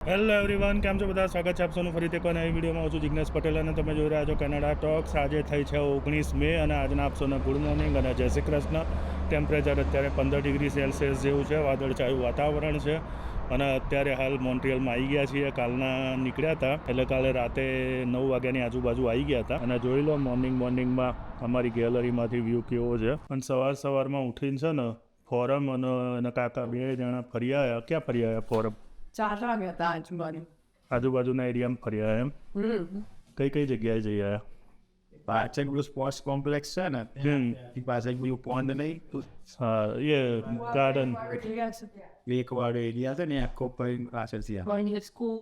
Hello everyone કેમ છો બધા? સ્વાગત છે આપ સૌનું ફરીથી એક નવી વિડીયોમાં. હું છું જિજ્ઞેશ પટેલ અને તમે જોઈ રહ્યા છો કેનેડા ટોક્સ આજે થઈ છે ઓગણીસ મે અને આજના આપ ગુડ મોર્નિંગ અને જય શ્રી કૃષ્ણ. ટેમ્પરેચર અત્યારે પંદર ડિગ્રી સેલ્સિયસ જેવું છે. વાદળછાયું વાતાવરણ છે અને અત્યારે હાલ મોન્ટ્રિયલમાં આવી ગયા છીએ. કાલના નીકળ્યા હતા. એટલે કાલે રાતે નવ વાગ્યાની આજુબાજુ આવી ગયા હતા. અને જોઈ લો મોર્નિંગ મોર્નિંગમાં અમારી ગેલેરીમાંથી વ્યૂ કેવો છે. અને સવાર સવારમાં ઉઠીને છે ને, ફોરમ અને એના કાકા બે જણા ફરી આવ્યા ક્યાં ફરી આવ્યા ફોરમ? ચાર ગયા હતા આજુબાજુ આજુબાજુના એરિયામાં ફર્યા એમ? કઈ કઈ જગ્યાએ જઈ આવ્યા પાછળ પેલું સ્પોર્ટ્સ કોમ્પ્લેક્સ છે ને. એ પાછળ પેલું પોન્ડ નહીં હા એ ગાર્ડન લેક વાળો એરિયા છે ને આખો પૈન પાછળ છે સ્કૂલ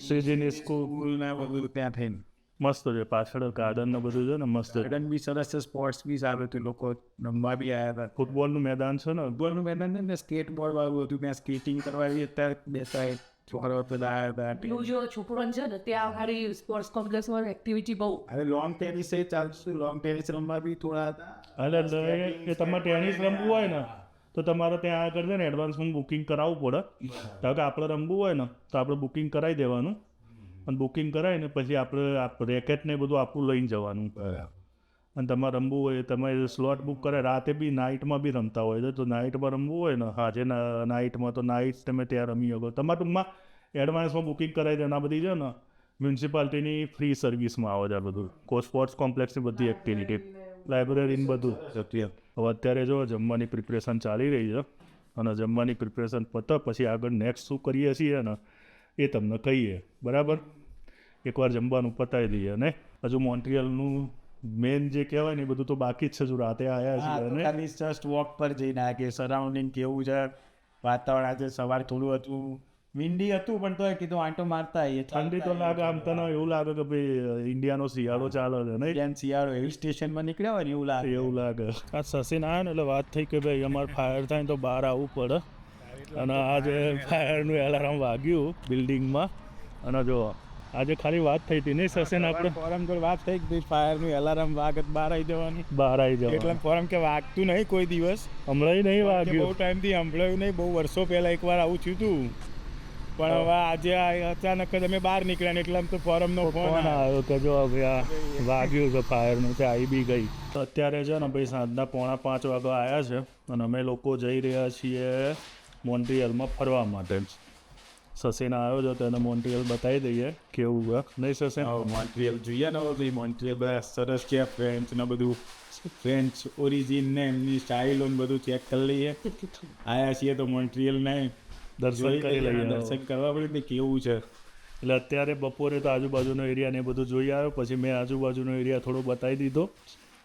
શ્રીજીની સ્કૂલ સ્કૂલ ને બધું ત્યાં થઈને. મસ્ત છે પાછળ ગાર્ડન ને બધું છે ને મસ્ત છે. ગાર્ડન બી સરસ છે સ્પોર્ટ્સ બી સારું હતું લોકો રમવા બી આવ્યા હતા. ફૂટબોલનું મેદાન છે ને? ફૂટબોલનું મેદાન છે ને સ્કેટ બોર્ડ વાળું હતું ત્યાં સ્કેટિંગ કરવા બી અત્યારે બેસા છોકરાઓ બધા આવ્યા હતા જો છોકરો છે ને ત્યાં આગળ સ્પોર્ટ્સ કોમ્પ્લેક્સમાં એક્ટિવિટી બહુ. હવે લોંગ ટેનિસ એ ચાલતું લોંગ ટેનિસ રમવા બી થોડા હતા. એટલે તમારે ટેનિસ રમવું હોય ને તો તમારે ત્યાં આગળ છે ને એડવાન્સમાં બુકિંગ કરાવવું પડે. કારણ કે આપણે રમવું હોય ને તો આપણે બુકિંગ કરાવી દેવાનું. અને બુકિંગ કરાય ને પછી આપણે રેકેટ ને બધું આપણું લઈને જવાનું. અને તમારે રમવું હોય તમે સ્લોટ બુક કરે રાતે બી નાઇટમાં બી રમતા હોય. છે તો નાઇટમાં રમવું હોય ને આજે નાઇટમાં તો નાઇટ તમે ત્યાં રમી શકો. તમારા ટૂંકમાં એડવાન્સમાં બુકિંગ કરાવી દે એના બધી છે ને મ્યુનિસિપાલિટીની ફ્રી સર્વિસમાં આવે છે બધું. કો સ્પોર્ટ્સ કોમ્પ્લેક્સની બધી એક્ટિવિટી લાઇબ્રેરીને બધું. હવે અત્યારે જો જમવાની પ્રિપરેશન ચાલી રહી છે. અને જમવાની પ્રિપરેશન પતે પછી આગળ નેક્સ્ટ શું કરીએ છીએ ને એ તમને કહીએ બરાબર? એકવાર જમવાનું પતાવી દઈએ ને? હજુ મોન્ટ્રિયલનું મેન જે કહેવાય ને એ બધું તો બાકી જ છે જો રાતે આવ્યા છે અને જસ્ટ વોક પર જઈને આ કે સરાઉન્ડિંગ કેવું છે? વાતાવરણ આજે સવાર થોડું હતું. વિન્ડી હતું પણ તોય કીધું આંટો મારતા આવીએ ઠંડી તો લાગે આમ તને એવું લાગે કે ભાઈ ઇન્ડિયાનો શિયાળો ચાલે છે નહીં? જ્યાં શિયાળો હિલ સ્ટેશનમાં નીકળ્યા હોય ને એવું લાગે. એવું લાગે. આ સસીન આવ્યો ને એટલે વાત થઈ કે ભાઈ અમારે ફાયર થાય ને તો બહાર આવવું પડે. અને આજે ફાયરનું એલાર્મ વાગ્યું બિલ્ડિંગમાં. અને જો આજે ખાલી વાત થઈ હતી નહીં સસેન આપણે? ફોરમ પર વાત થઈ કે ફાયરનું એલાર્મ વાગત બહાર આવી જવાનું. બહાર આવી એટલે જવાનું ફોરમ કે વાગતું નહીં કોઈ દિવસ. હમણાં નહીં વાગ્યું. બહુ ટાઈમથી સંભળાયું નહીં બહુ વર્ષો પહેલા એકવાર આવું થયું હતું પણ હવે આજે અચાનક જ અમે બહાર નીકળ્યા ને એટલે આમ તો ફોરમનો ફોન આવ્યો. કે જો હવે આ વાગ્યું છે ફાયરનું તે આવી બી ગઈ. તો અત્યારે છે ને ભાઈ સાંજના પોણા પાંચ વાગે આવ્યા છે. અને અમે લોકો જઈ રહ્યા છીએ મોન્ટ્રિયલમાં ફરવા માટે. સસીન આવ્યો છે તો એને મોન્ટ્રિયલ બતાવી દઈએ કેવું હોય નહીં સસીન મોન્ટ્રિયલ જોઈએ ને હવે ભાઈ મોન્ટ્રિયલ બધા સરસ છે ફ્રેન્ચ ને બધું. ફ્રેન્ચ ઓરિજિન ને એમની સ્ટાઇલો ને બધું ચેક કરી લઈએ. આયા છીએ તો મોન્ટ્રિયલ ને દર્શન કરી લઈએ, દર્શન કરવા પડે ને કેવું છે. એટલે અત્યારે બપોરે તો આજુબાજુનો એરિયા ને બધું જોઈ આવ્યો. પછી મેં આજુબાજુનો એરિયા થોડો બતાવી દીધો.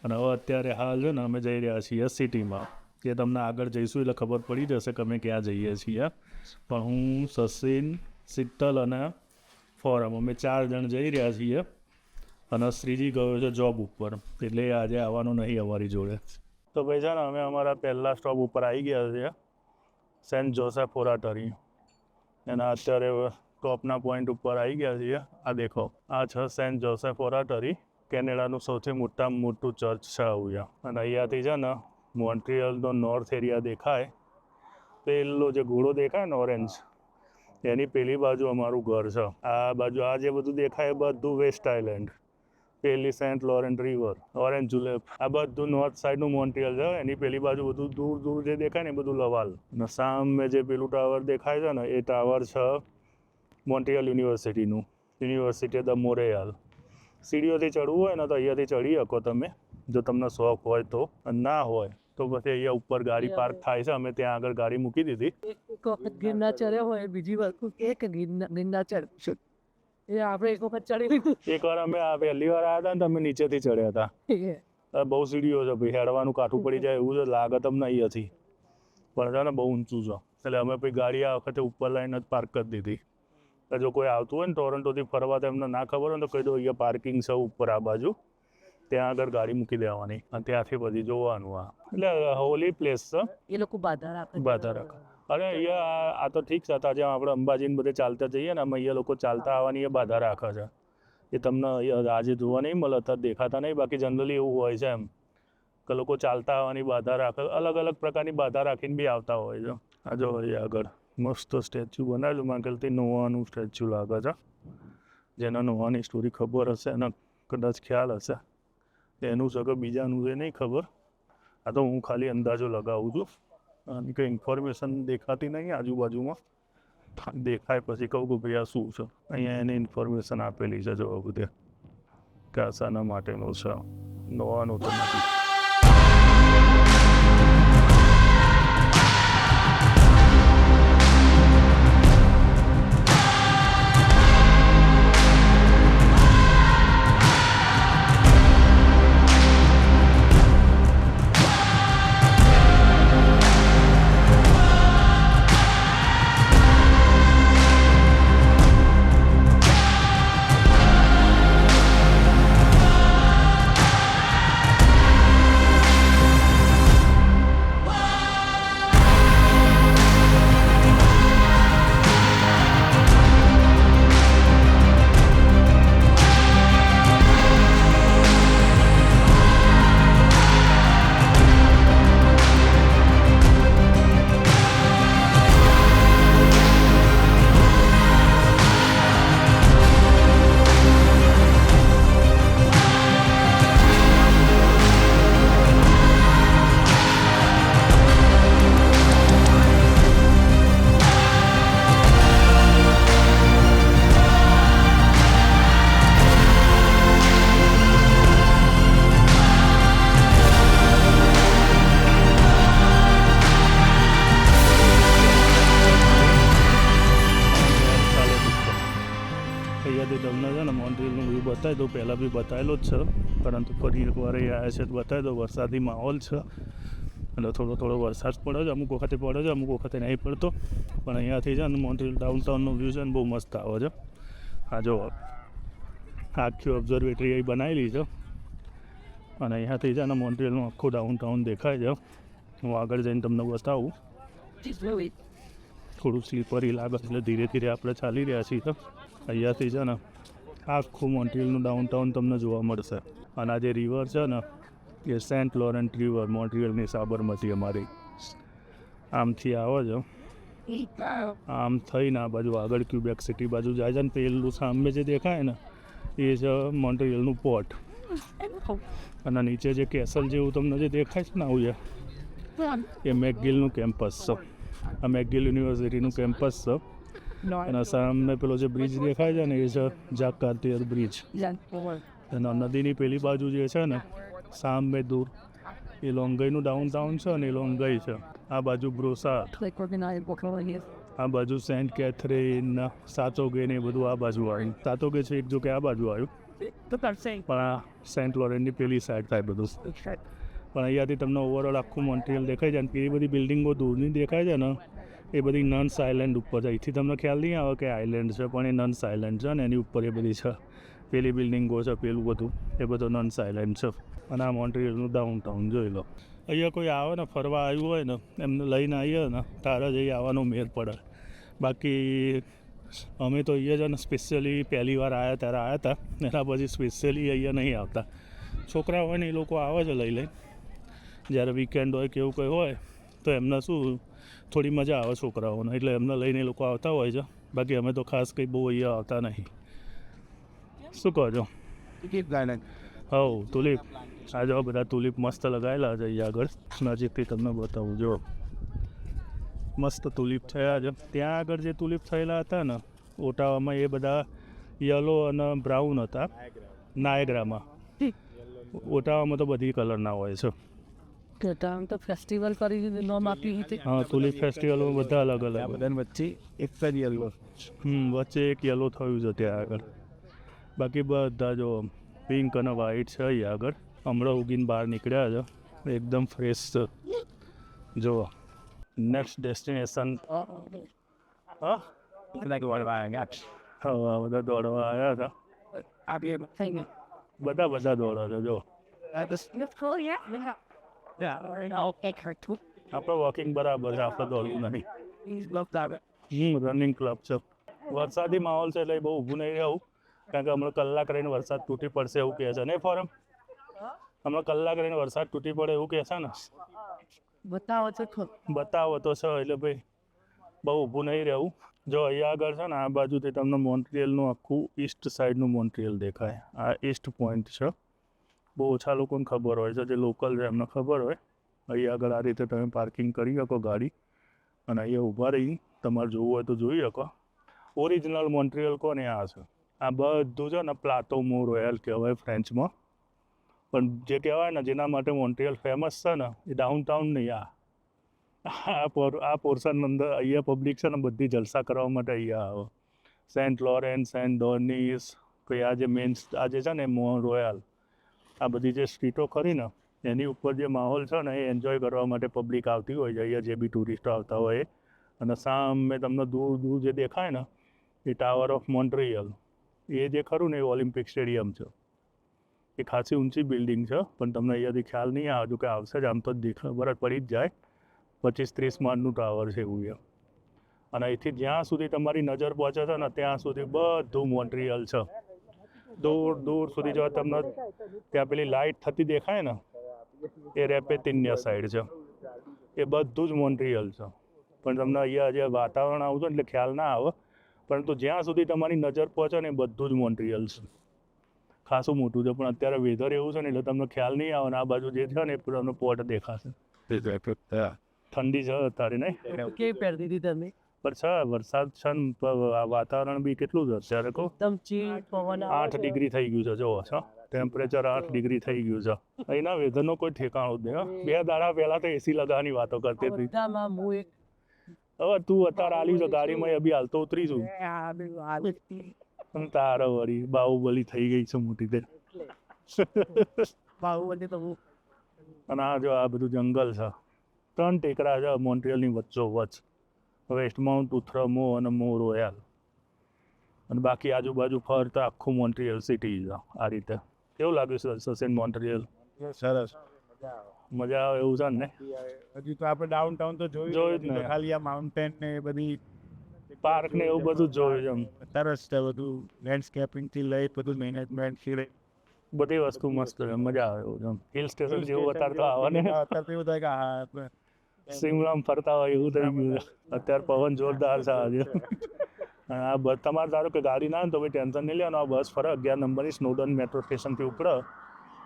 અને હવે અત્યારે હાલ છે ને અમે જઈ રહ્યા છીએ સિટીમાં કે તમને આગળ જઈશું એટલે ખબર પડી જશે કે અમે ક્યાં જઈએ છીએ. પણ હું સસીન, શીતલ અને ફોરમ, અમે ચાર જણ જઈ રહ્યા છીએ અને શ્રીજી ગયો છે જોબ ઉપર. એટલે આજે આવવાનું નહીં અમારી જોડે. તો ભાઈ છે ને અમે અમારા પહેલા સ્ટોપ ઉપર આવી ગયા છીએ, સેન્ટ જોસેફ ઓરાટરી. એના અત્યારે ટોપના પોઈન્ટ ઉપર આવી ગયા છીએ. આ દેખો, આ છે સેન્ટ જોસેફ ઓરાટરી, કેનેડાનું સૌથી મોટામાં મોટું ચર્ચ છે અહીંયા અને અહીંયાથી છે ને મોન્ટ્રિયલનો નોર્થ એરિયા દેખાય. પેલો જે ઘોડો દેખાય ને ઓરેન્જ એની પેલી બાજુ અમારું ઘર છે. આ બાજુ આ જે બધું દેખાય બધું વેસ્ટ આઇલેન્ડ પેલી Saint Laurent river Orange Julep આ બધું નોર્થ સાઈડનું મોન્ટ્રિયલ છે, એની પેલી બાજુ બધું દૂર દૂર જે દેખાય ને એ બધું લવાલ. ને સામે જે પેલું ટાવર દેખાય છે ને, એ ટાવર છે મોન્ટ્રિયલ યુનિવર્સિટીનું યુનિવર્સિટી ધ મોરેયાલ સીડીઓથી ચડવું હોય ને તો અહીંયાથી ચડી શકો તમે, જો તમને શોખ હોય તો. ના હોય તો પછી અહીંયા ઉપર ગાડી પાર્ક થાય છે. અમે ત્યાં આગળ ગાડી મૂકી દીધી. એક વખત ગિરનાર ચડ્યો હોય બીજી વસ્તુ એક ગિરનાર ગિરનાર એ આપણે એક વખત ચડી લીધું. એકવાર અમે આ પહેલી વાર આવ્યા હતા ને તમે નીચેથી ચડ્યા હતા. બહુ સીડીઓ છે ભાઈ. હેડવાનું કાઠું પડી જાય એવું છે. લાગે તમને અહીંયાથી પણ છે ને બહુ ઊંચું છે. એટલે અમે પછી ગાડી આ વખતે ઉપર લાઈને જ પાર્ક કરી દીધી. જો કોઈ આવતું હોય ને ટોરન્ટોથી ફરવા તો એમને ના ખબર હોય તો કહી દો અહીંયા પાર્કિંગ છે ઉપર આ બાજુ. ત્યાં આગળ ગાડી મૂકી દેવાની અને ત્યાંથી પછી જોવાનું આ. એટલે હોલી પ્લેસ છે. એ લોકો બાધા રાખે. બાધા રાખે. અરે અહીંયા આ- તો ઠીક છે જેમ આપણે અંબાજીને બધે ચાલતા જઈએ ને અમે અહીંયા લોકો ચાલતા આવવાની એ બાધા રાખે છે. એ તમને આજે જોવા નહીં મળે અત્યારે દેખાતા નહીં બાકી જનરલી એવું હોય છે એમ. કે લોકો ચાલતા આવવાની બાધા રાખે અલગ અલગ પ્રકારની બાધા રાખીને બી આવતા હોય છે. આ જો આગળ મસ્ત સ્ટેચ્યુ બનાવેલું માંગલથી નોવાનું સ્ટેચ્યુ લાગે છે. જેના નોવાની સ્ટોરી ખબર હશે અને કદાચ ખ્યાલ હશે. એનું છે બીજાનું છે, નહીં ખબર. આ તો હું ખાલી અંદાજો લગાવું છું. અને કંઈ ઇન્ફોર્મેશન દેખાતી નહીં આજુબાજુમાં. દેખાય પછી કહું કે ભાઈ આ શું છે? અહીંયા એને ઇન્ફોર્મેશન આપેલી છે જો બધે કે આ શાના માટેનું છે. નોવાનું તો નથી. બતાવેલો જ છે. પરંતુ ફરી એકવાર એ આવ્યા છે બતાવી દો વરસાદી માહોલ છે. એટલે થોડો થોડો વરસાદ પડે છે. અમુક વખતે પડે છે, અમુક વખતે નહીં પડતો. પણ અહીંયાથી છે ને મોન્ટ્રીલ ડાઉનટાઉનનો વ્યૂ છે ને બહુ મસ્ત આવે છે. આ જો આખી ઓબ્ઝર્વેટરી અહીં બનાવેલી છે. અને અહીંયાથી છે ને મોન્ટ્રીલનું આખું ડાઉનટાઉન દેખાય છે. હું આગળ જઈને તમને બતાવું. થોડું સ્લીપરી લાગે એટલે ધીરે ધીરે આપણે ચાલી રહ્યા છીએ. અહીંયાથી છે ને આખું મોન્ટ્રીયલનું ડાઉનટાઉન તમને જોવા મળશે. અને આ જે રિવર છે ને, એ સેન્ટ લોરેન્ટ રિવર મોન્ટ્રીયલની સાબરમતી અમારી. આમથી આવે છે. આમ થઈને આ બાજુ આગળ ક્યુબેક સિટી બાજુ જાય છે ને પેલું સામે જે દેખાય ને, એ છે મોન્ટ્રીયલનું પોર્ટ અને નીચે જે કેસલ જેવું તમને જે દેખાય છે ને આવું એ મેકગિલનું કેમ્પસ છે. આ મેકગિલ યુનિવર્સિટીનું કેમ્પસ છે. અને સામે પેલો જે બ્રિજ દેખાય છે ને એ છે જાકાતિયર બ્રિજ અને નદીની પેલી બાજુ જે છે ને સામે દૂર. એ લોંગઈનું ડાઉનટાઉન છે અને એ લોંગઈ છે. આ બાજુ here. આ બાજુ સેન્ટ કેથરીન સાચોગે ને એ બધું આ બાજુ આવ્યું. સાચોગે છે એક જો કે આ બાજુ આવ્યું. પણ આ સેન્ટ લોરેન્ટની પેલી સાઈડ થાય બધું. પણ અહીંયાથી તમને ઓવરઓલ આખું મોન્ટ્રીયલ દેખાય છે અને પેલી બધી બિલ્ડિંગો દૂરની દેખાય છે ને એ બધી નન્સ આઇલેન્ડ ઉપર છે. અહીંથી તમને ખ્યાલ નહીં આવે કે આઇલેન્ડ છે, પણ એ નન્સ આઇલેન્ડ છે ને એની ઉપર એ બધી છે. પેલી બિલ્ડિંગો છે, પેલું બધું. એ બધું નન્સ આઇલેન્ડ છે. અને આ મોન્ટ્રીયલનું ડાઉનટાઉન જોઈ લો. અહીંયા કોઈ આવે ને, ફરવા આવ્યું હોય ને, એમને લઈને આવીએ ને, તારા જઈ આવવાનો મેર પડે. બાકી અમે તો અહીંયા છે ને સ્પેશિયલી પહેલી વાર આવ્યા ત્યારે આવ્યા હતા. એના પછી સ્પેશિયલી અહીંયા નહીં આવતા. છોકરા હોય ને એ લોકો આવે છે લઈ લઈને જ્યારે વીકેન્ડ હોય કે એવું કંઈ હોય, તો એમને શું થોડી મજા આવે છોકરાઓને. એટલે એમને લઈને લોકો આવતા હોય છે. બાકી અમે તો ખાસ કંઈ બહુ અહીંયા આવતા નહીં. શું કહો છો? હવ તુલીપ. આ જો બધા તુલીપ મસ્ત લગાવેલા છે અહીંયા આગળ. નજીકથી તમને બતાવું જો મસ્ત તુલીપ થયા છે. ત્યાં આગળ જે તુલીપ થયેલા હતા ને ઓટાવામાં એ બધા યલો અને બ્રાઉન હતા. નાયગ્રામાં. ઓટાવામાં તો બધી કલરના હોય છે. કે ટાઈમ તો ફેસ્ટિવલ કરી નોમ આપી હતી. હા તુલિપ ફેસ્ટિવલમાં બધા અલગ અલગ બધાને વચ્ચે એક જ યલો હમ વચ્ચે એક યલો થયું છે ત્યાં આગળ. બાકી બધા જો પિંક અને વ્હાઈટ છે અહીં આગળ. હમણાં ઉગીને બહાર નીકળ્યા છે. એકદમ ફ્રેશ છે. જો નેક્સ્ટ ડેસ્ટિનેશન હા. હા બધા દોડવા આવ્યા હતા. on. બધા બધા દોડો છો જો. આપણે વોકિંગ બરાબર છે આપણે દોડવું નહીં Please love that. હમ રનિંગ ક્લબ છે વરસાદી માહોલ છે એટલે બહુ ઊભું નહીં રહેવું. કારણ કે હમણાં કલાક રહીને વરસાદ તૂટી પડશે એવું કહે છે. નહીં ફોરમ? હમણાં કલાક રહીને વરસાદ તૂટી પડે એવું કહે છે ને? બતાવો છો બતાવો તો છે એટલે ભાઈ બહુ ઊભું નહીં રહેવું. જો અહીંયા આગળ છે ને આ બાજુથી તમને મોન્ટ્રિયલનું આખું ઈસ્ટ સાઈડનું મોન્ટ્રિયલ દેખાય. આ ઈસ્ટ પોઈન્ટ છે. બહુ ઓછા લોકોને ખબર હોય છે. જે લોકલ છે, એમને ખબર હોય. અહીંયા આગળ આ રીતે તમે પાર્કિંગ કરી શકો ગાડી અને અહીંયા ઊભા રહી. તમારે જોવું હોય તો જોઈ શકો. ઓરિજિનલ મોન્ટ્રિયલ કોને આ છે? આ બધું છે ને પ્લાતો મો રોયલ કહેવાય ફ્રેન્ચમાં પણ જે કહેવાય ને જેના માટે મોન્ટ્રિયલ ફેમસ છે ને, એ ડાઉન ટાઉન નહીં આ. આ પોર આ પોર્શન અંદર અહીંયા પબ્લિક છે ને બધી જલસા કરવા માટે અહીંયા આવે. સેન્ટ લોરેન્સ સેન્ટ ડોનિસ પછી મેન્સ આ જે છે ને મો રોયલ આ બધી જે સ્ટ્રીટો કરીને એની ઉપર જે માહોલ છે ને, એ એન્જોય કરવા માટે પબ્લિક આવતી હોય છે. અહીંયા જે બી ટુરિસ્ટો આવતા હોય. અને સામે તમને દૂર દૂર જે દેખાય ને, એ ટાવર ઓફ મોન્ટ્રિયલ એ જે ખરું ને, એ ઓલિમ્પિક સ્ટેડિયમ છે. એ ખાસી ઊંચી બિલ્ડિંગ છે, પણ તમને અહીંયાથી ખ્યાલ નહીં આવે જો કે આવશે જ, આમ તો જ ખબર જ પડી જ જાય. પચીસ, ત્રીસ માળનું ટાવર છે એવું એ અને અહીંથી જ્યાં સુધી તમારી નજર પહોંચે છે ને, ત્યાં સુધી બધું મોન્ટ્રિયલ છે. દૂર દૂર સુધી જો તમને ત્યાં પેલી લાઇટ થતી દેખાય ને એ રેપેતિન્યા સાઈડ છે. એ બધું જ મોન્ટ્રિયલ છે. પણ તમને અહીંયા જે વાતાવરણ આવતું એટલે ખ્યાલ ના આવે. પરંતુ જ્યાં સુધી તમારી નજર પહોંચે ને એ બધું જ મોન્ટ્રિયલ છે. ખાસું મોટું છે પણ અત્યારે વેધર એવું છે ને એટલે તમને ખ્યાલ નહીં આવે ને આ બાજુ જે છે ને એ તમને પોર્ટ દેખાશે. ઠંડી છે અત્યારે નહીં? કેવી પહેરતી હતી તમે? પણ છે વરસાદ છે ને વાતાવરણ બી કેટલું છે અત્યારે કહો એકદમ ચીલ પવન આઠ ડિગ્રી થઈ ગયું છે જોવો છો. ટેમ્પરેચર આઠ ડિગ્રી થઈ ગયું છે. અહીંના વેધરનો કોઈ ઠેકાણું જ નહીં બે દાડા પહેલા તો એસી લગાવવાની વાતો કરતી હતી. હું એક હવે તું અત્યારે આલી છો ગાડીમાં અભી હાલતો હાલ. ઉતરી છું તારે વળી બાહુબલી થઈ ગઈ છે મોટી તે. બાહુબલી તો અને આ જો આ બધું જંગલ છે. ત્રણ ટેકરા છે મોન્ટ્રિયલની વચ્ચો વચ્ચ વેસ્ટ માઉન્ટ ઉથરમો અને મો રોયલ. અને બાકી આજુબાજુ ફરતા આખું મોન્ટ્રિયલ સિટી આ રીતે. કેવું લાગ્યું સર સસેન મોન્ટ્રિયલ? સરસ. મજા આવે એવું છે ને? હજી તો આપણે ડાઉન ટાઉન તો જોયું જોયું ને. ખાલી આ માઉન્ટેન ને બધી પાર્ક ને એવું બધું જોયું છે એમ. સરસ છે બધું લેન્ડસ્કેપિંગથી લઈ બધું મેનેજમેન્ટથી લઈ. બધી વસ્તુ મસ્ત મજા આવે એવું હિલ સ્ટેશન જેવું અત્યારે તો આવે ને. અત્યારે એવું થાય કે સિમલામાં ફરતા હોય એવું થઈ ગયું અત્યારે પવન જોરદાર છે આજે. અને આ બસ તમારે ધારો કે ગાડી ના ને તો બી ટેન્શન નહીં લેવાનું. આ બસ ફરે અગિયાર નંબરની સ્નોડન મેટ્રો સ્ટેશનથી ઉપડે.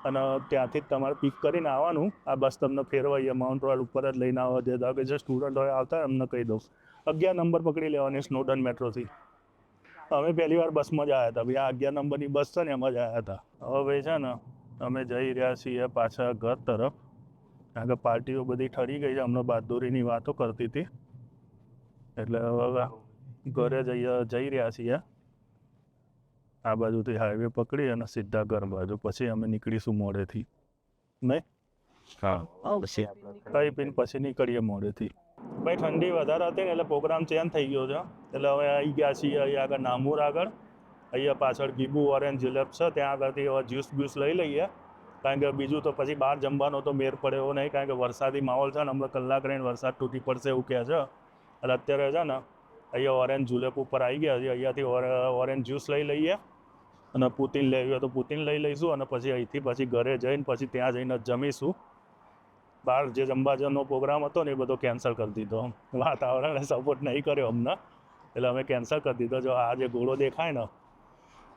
અને ત્યાંથી તમારે પિક કરીને આવવાનું. આ બસ તમને ફેરવાઈએ માઉન્ટ રોયલ ઉપર જ લઈને આવે. જે ધારો કે જે સ્ટુડન્ટ હોય આવતા એમને કહી દઉં. અગિયાર નંબર પકડી લેવાની સ્નોડન મેટ્રોથી અમે પહેલી વાર બસમાં જ આવ્યા હતા. ભાઈ આ અગિયાર નંબરની બસ છે ને એમાં જ આવ્યા હતા. હવે ભાઈ છે ને અમે જઈ રહ્યા છીએ પાછા ઘર તરફ. કારણ કે પાર્ટીઓ બધી ઠરી ગઈ છે. હમણાં બહાદુરીની વાતો કરતી હતી. એટલે હવે ઘરે જઈ જઈ રહ્યા છીએ. આ બાજુથી હાઈવે પકડી અને સીધા ઘર બાજુ. પછી અમે નીકળીશું મોડેથી. નહીં? પછી ખાઈ પીને પછી નીકળીએ મોડેથી. ભાઈ ઠંડી વધારે હતી ને એટલે પ્રોગ્રામ ચેન્જ થઈ ગયો છે. એટલે હવે આવી ગયા છીએ અહીંયા આગળ નામુર આગળ. અહીંયા પાછળ ગીબુ ઓરેન્જ જિલેબ છે. ત્યાં આગળથી હવે જ્યુસ બ્યુસ લઈ લઈએ. કારણ કે બીજું તો પછી બહાર જમવાનો તો મેર પડે એવો નહીં, કારણ કે વરસાદી માહોલ છે ને, હમણાં કલાક રહીને વરસાદ તૂટી પડશે એવું કહે છે. એટલે અત્યારે છે ને, અહીંયા ઓરેન્જ જુલેપ ઉપર આવી ગયા છે, અહીંયાથી ઓરે- ઓરેન્જ જ્યુસ લઈ લઈએ અને પુતિન લેવી હોય તો પુતિન લઈ લઈશું અને પછી અહીંથી પછી ઘરે જઈને પછી ત્યાં જઈને જમીશું. બહાર જે જમવાજનો પ્રોગ્રામ હતો ને એ બધો કેન્સલ કરી દીધો. વાતાવરણે સપોર્ટ નહીં કર્યો અમને, એટલે અમે કેન્સલ કરી દીધો. જો આ જે ગોળો દેખાય ને,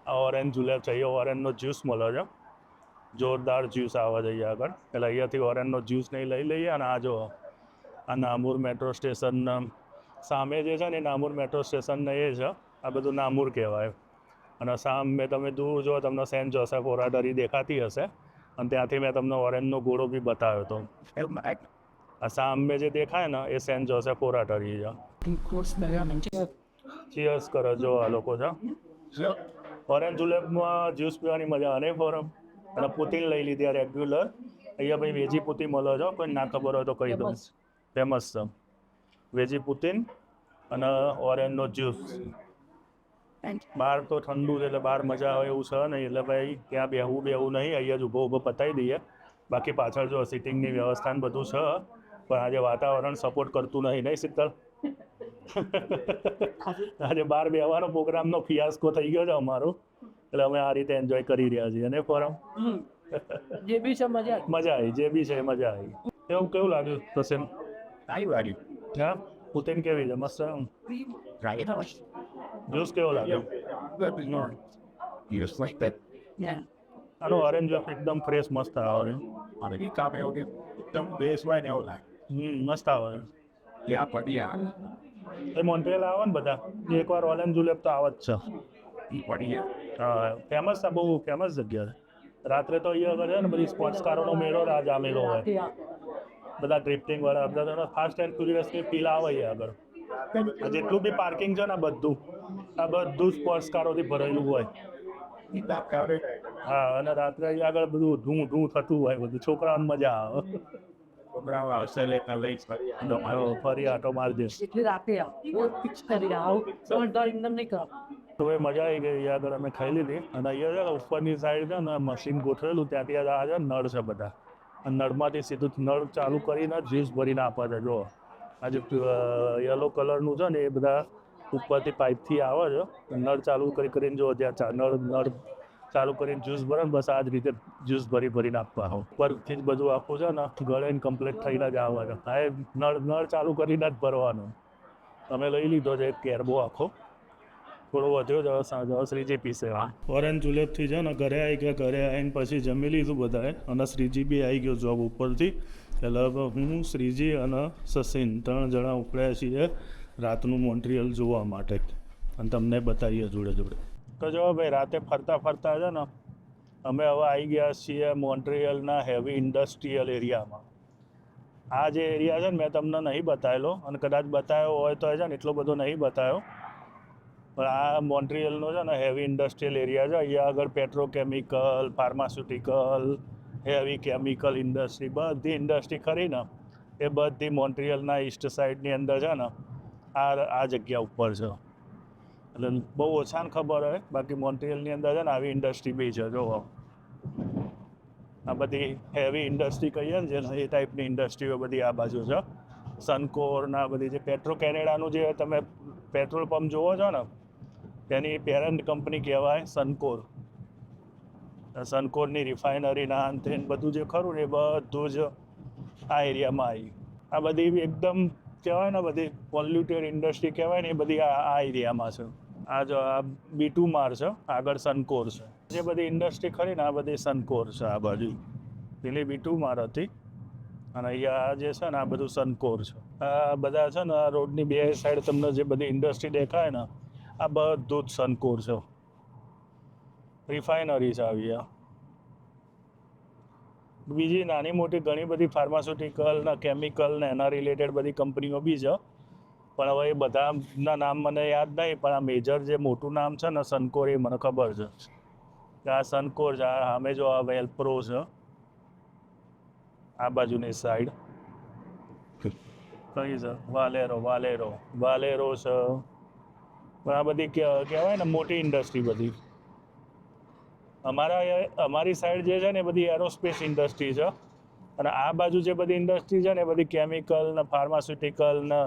આ ઓરેન્જ જુલેબ છે, એ ઓરેન્જનો જ્યુસ મળે છે. જોરદાર જ્યુસ આવવા જઈએ આગળ. એટલે અહીંયાથી ઓરેન્જનો જ્યુસ નહીં લઈ લઈએ અને આ જો આ નામુર મેટ્રો સ્ટેશન સામે જે છે ને એ નામુર મેટ્રો સ્ટેશન એ છે. આ બધું નામુર કહેવાય. અને સામે તમે દૂર જો તમને સેન્ટ જોસેફ ઓરાટરી દેખાતી હશે અને ત્યાંથી મેં તમને ઓરેન્જનો ગોળો બી બતાવ્યો હતો. આ સામે જે દેખાય ને એ સેન્ટ જોસેફ ઓરાટરી છે. ચીયર્સ કરો જો આ લોકો છે. ઓરેન્જ જુલેબમાં જ્યુસ પીવાની મજા અને ફોરમ અને પુતિન લઈ લીધી આ રેગ્યુલર અહીંયા ભાઈ વેજી પુતી મળે છો કોઈ ના ખબર હોય તો કહી દઉં. ફેમસ. છે. વેજી પુતિન અને ઓરેન્જનો જ્યુસ બહાર તો ઠંડુ છે એટલે બહાર મજા આવે એવું છે નહીં. એટલે ભાઈ ત્યાં બેહવું બેહવું નહીં. અહીંયા જ ઊભો ઊભો પતાવી દઈએ. બાકી પાછળ જો સિટિંગની વ્યવસ્થા બધું છે. પણ આજે વાતાવરણ સપોર્ટ કરતું નહીં નહીં શીતલ? આજે બહાર બેહવાનો પ્રોગ્રામનો ફિયાસ્કો થઈ ગયો છે અમારો. એટલે અમે આ રીતે એન્જોય કરી રહ્યા છીએ. અને ફોરમ જે બી છે મજા મજા આવી જે બી છે મજા આવી. એવું કેવું લાગ્યું તસેમ સારી વાડી હા? પુતિન કેવી છે? મસ્ત? જ્યુસ કેવો લાગ્યો? Just like that. આનો ઓરેન્જ એકદમ ફ્રેશ મસ્ત આવે. અને એ કાપે એવું એકદમ બેસ હોય ને એવું લાગે. હમ મસ્ત આવે. ત્યાં પડી આવે એ મોન્ટ્રિયલ આવે ને બધા. એકવાર ઓરેન્જ જુલેપ તો આવે જ છે. એ પડી હા ફેમસ આ બહુ ફેમસ જગ્યા છે. રાત્રે તો અહીંયા આગળ છે ને બધી સ્પોર્ટ્સ કારોનો મેળો રાજ આમેલો હોય. બધા ડ્રિફ્ટિંગ વાળા બધા ફાસ્ટ એન્ડ ક્યુરિયસની ફીલ આવે અહીંયા આગળ. જેટલું બી પાર્કિંગ છે ને બધું આ બધું સ્પોર્ટ્સ કારોથી ભરેલું હોય. હા અને રાત્રે અહીંયા આગળ બધું ધૂં ધૂં થતું હોય બધું છોકરાઓને મજા આવે. છોકરાઓ આવશે લેતા લઈ ફરી આટો મારજે એટલે રાતે આવું. ફિક્સ કરી આવું. ત્રણ ત્રણ એકદમ નહીં કરો તો એ મજા આવી ગઈ. આગળ અમે ખાઈ લીધી અને અહીંયા છે ઉપરની સાઈડ છે ને મશીન ગોઠવેલું, ત્યાંથી આ છે નળ છે બધા. નળમાંથી સીધું નળ ચાલુ કરીને જ્યુસ ભરીને આપે છે, જો. આ જે યલો કલરનું છે ને એ બધા ઉપરથી પાઇપથી આવે છે. નળ ચાલુ કરી કરીને જો ત્યાં ચા- નળ નળ ચાલુ કરીને જ્યુસ ભરે બસ આ જ રીતે જ્યુસ ભરી ભરીને આપવા હો ઉપરથી જ બધું આખું છે ને ગળે કમ્પ્લીટ થઈને જ આવે છે. હા એ નળ નળ ચાલુ કરીને જ ભરવાનું. અમે લઈ લીધો છે એક કેરબો આખો. થોડો વધ્યો હવે શ્રીજી પીસે ઓરેન્જ જુલેબથી છે ને ઘરે આવી ગયા ઘરે આવીને પછી જમી લીધું બધાએ અને શ્રીજી બી આવી ગયો જોબ ઉપરથી. એટલે હું શ્રીજી અને સસીન ત્રણ જણા ઉપડ્યા છીએ રાતનું મોન્ટ્રિયલ જોવા માટે. અને તમને બતાવીએ જોડે જોડે. તો જો ભાઈ રાતે ફરતા ફરતા છે ને અમે હવે આવી ગયા છીએ મોન્ટ્રિયલના હેવી ઇન્ડસ્ટ્રીયલ એરિયામાં આ જે એરિયા છે ને મેં તમને નહીં બતાવેલો અને કદાચ બતાવ્યો હોય તો છે ને એટલો બધો નહીં બતાવ્યો. પણ આ મોન્ટ્રિયલનો છે ને હેવી ઇન્ડસ્ટ્રીયલ એરિયા છે. અહીંયા આગળ petrochemical pharmaceutical heavy chemical industry બધી ઇન્ડસ્ટ્રી ખરી ને. એ બધી મોન્ટ્રિયલના ઈસ્ટ સાઈડની અંદર છે ને, આ આ જગ્યા ઉપર છે. એટલે બહુ ઓછાને ખબર હોય. બાકી મોન્ટ્રિયલની અંદર છે ને આવી ઇન્ડસ્ટ્રી બી છે, જોવો. આ બધી હેવી ઇન્ડસ્ટ્રી કહીએ ને જે એ ટાઈપની ઇન્ડસ્ટ્રીઓ બધી આ બાજુ છે. સનકોર ના બધી જે પેટ્રો કેનેડાનું જે તમે પેટ્રોલ પંપ જુઓ છો ને તેની પેરેન્ટ કંપની કહેવાય સનકોર સનકોરની રિફાઇનરી ના અંતે બધું જે ખરું ને એ બધું જ આ એરિયામાં આવી. આ બધી એકદમ કહેવાય ને બધી પોલ્યુટેડ ઇન્ડસ્ટ્રી કહેવાય ને એ બધી આ એરિયામાં છે. આ જો, આ બી ટુ માર છે, આગળ સનકોર છે. જે બધી ઇન્ડસ્ટ્રી ખરી ને આ બધી સનકોર છે આ બાજુ. પેલી બી ટુ માર હતી. અને અહીંયા જે છે ને આ બધું સનકોર છે. આ બધા છે ને રોડની બે સાઈડ તમને જે બધી ઇન્ડસ્ટ્રી દેખાય ને આ બધું જ સનકોર છે. રિફાઇનરી છે આવી આ. બીજી નાની મોટી ઘણી બધી ફાર્માસ્યુટિકલ ને કેમિકલ ને એના રિલેટેડ બધી કંપનીઓ બી છે. પણ હવે એ બધાના નામ મને યાદ નહીં પણ આ મેજર જે મોટું નામ છે ને સનકોર એ મને ખબર છે. કે આ સનકોર છે આ સામે જો આ વેલપ્રો છે. આ બાજુની સાઈડ કઈ છે? વાલેરો વાલેરો. વાલેરો છે. પણ આ બધી કહેવાય ને મોટી ઇન્ડસ્ટ્રી બધી. અમારા અમારી સાઈડ જે છે ને એ બધી એરોસ્પેસ ઇન્ડસ્ટ્રી છે. અને આ બાજુ જે બધી ઇન્ડસ્ટ્રી છે ને એ બધી કેમિકલ ને ફાર્માસ્યુટિકલ ને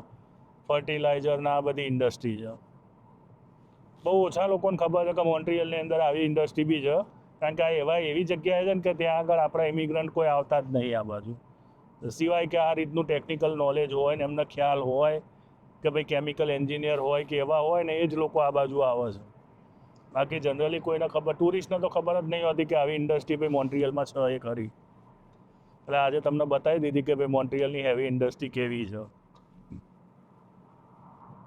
ફર્ટિલાઇઝર ને આ બધી ઇન્ડસ્ટ્રી છે. બહુ ઓછા લોકોને ખબર છે કે મોન્ટ્રિયલની અંદર આવી ઇન્ડસ્ટ્રી બી છે. કારણ કે આ એવા એવી જગ્યાએ છે ને કે ત્યાં આગળ આપણા ઇમિગ્રન્ટ કોઈ આવતા જ નહીં આ બાજુ. સિવાય કે આ રીતનું ટેકનિકલ નોલેજ હોય ને એમને ખ્યાલ હોય કે ભાઈ કેમિકલ એન્જિનિયર હોય કે એવા હોય ને એ જ લોકો આ બાજુ આવે છે. બાકી જનરલી કોઈને ખબર ટુરિસ્ટને તો ખબર જ નહીં હોતી કે આવી ઇન્ડસ્ટ્રી ભાઈ મોન્ટ્રિયલમાં છે એ ખરી. એટલે આજે તમને બતાવી દીધી કે ભાઈ મોન્ટ્રિયલની હેવી ઇન્ડસ્ટ્રી કેવી છે.